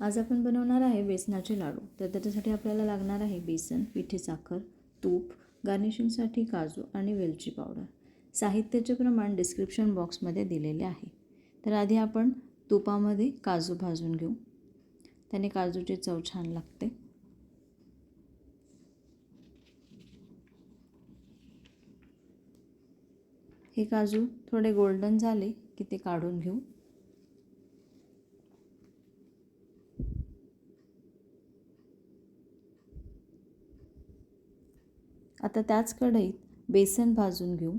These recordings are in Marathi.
आज आपण बनवणार आहे बेसनाचे लाडू. तर त्याच्यासाठी आपल्याला लागणार आहे बेसन पिठी साखर तूप गार्निशिंगसाठी काजू आणि वेलची पावडर साहित्याचे प्रमाण डिस्क्रिप्शन बॉक्समध्ये दिलेले आहे. तर आधी आपण तुपामध्ये काजू भाजून घेऊ. त्याने काजूची चव छान लागते. हे काजू थोडे गोल्डन झाले की ते काढून घेऊ. आता त्याच कढईत बेसन भाजून घेऊ.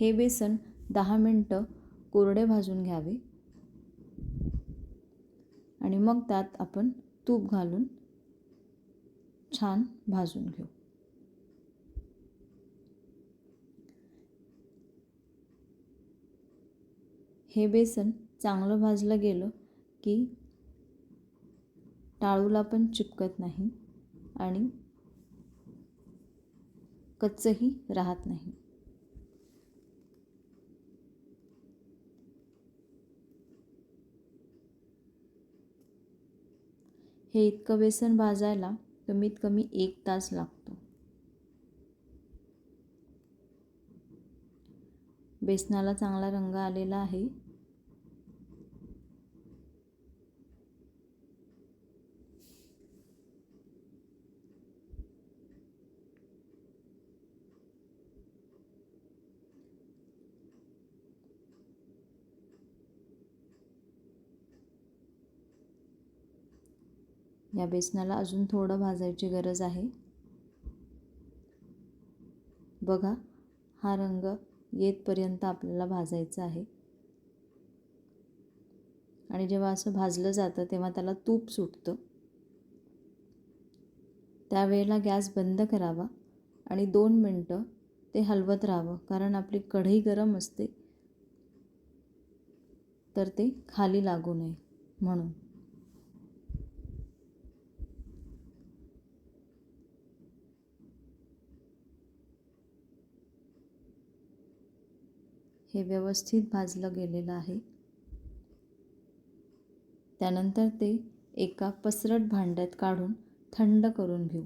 हे बेसन दहा मिनटं कोरडे भाजून घ्यावे. आणि मग त्यात आपण तूप घालून छान भाजून घेऊ. हे बेसन चांगलं भाजलं गेलं की टाळूला पण चिपकत नाही. आणि कच्चंही राहत नाही. हे इतकं बेसन भाजायला कमीत कमी एक तास लागतो. बेसनाला चांगला रंग आलेला आहे. या बेसनाला अजून थोडं भाजायची गरज आहे. बघा हा रंग येतपर्यंत आपल्याला भाजायचा आहे. आणि जेव्हा असं भाजलं जातं तेव्हा त्याला तूप सुटतं. त्यावेळेला गॅस बंद करावा आणि दोन मिनटं ते हलवत राहावं कारण आपली कढई गरम असते तर ते खाली लागू नये म्हणून. हे व्यवस्थित भाजलं गेलेलं आहे. त्यानंतर ते एका पसरट भांड्यात काढून थंड करून घेऊ.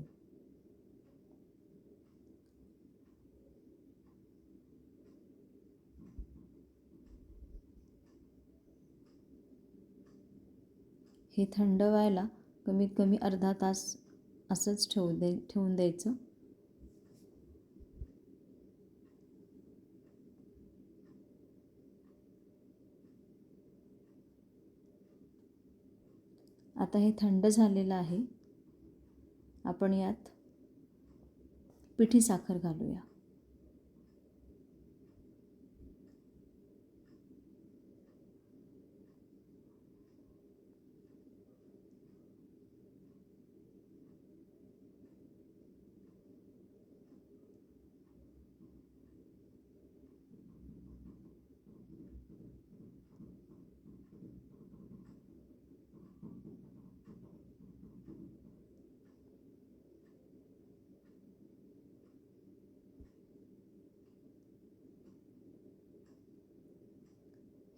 हे थंड व्हायला कमीत कमी अर्धा तास असंच ठेवू दे ठेवून द्यायचं. आता हे थंड झालेलं आहे. आपण यात पिठी साखर घालूया.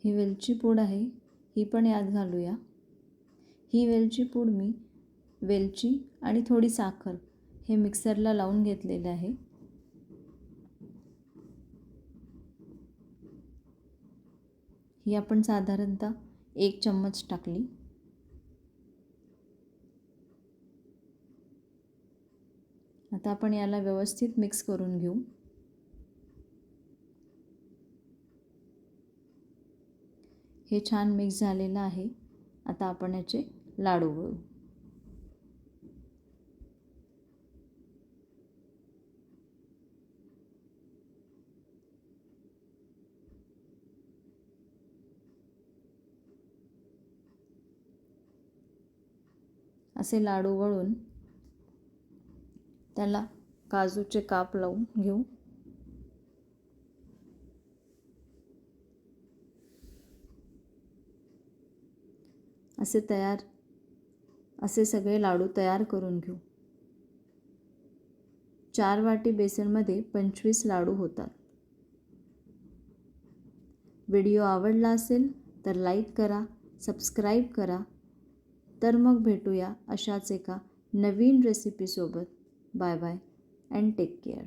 ही वेलची पूड आहे ही पण यात घालूया. ही वेलची पूड मी वेलची आणि थोडी साखर हे मिक्सरला लावून घेतलेलं आहे. ही आपण साधारणतः एक चम्मच टाकली. आता आपण याला व्यवस्थित मिक्स करून घेऊ. हे छान मिक्स झालेलं आहे. आता आपण याचे लाडू वळू. असे लाडू वळून त्याला काजूचे काप लावून घेऊ. असे तयार असे सगळे लाडू तयार करून घेऊ. चार वाटी बेसनमध्ये पंचवीस लाडू होतात. व्हिडिओ आवडला असेल तर लाईक करा सबस्क्राईब करा. तर मग भेटूया अशाच एका नवीन रेसिपीसोबत bye bye and take care.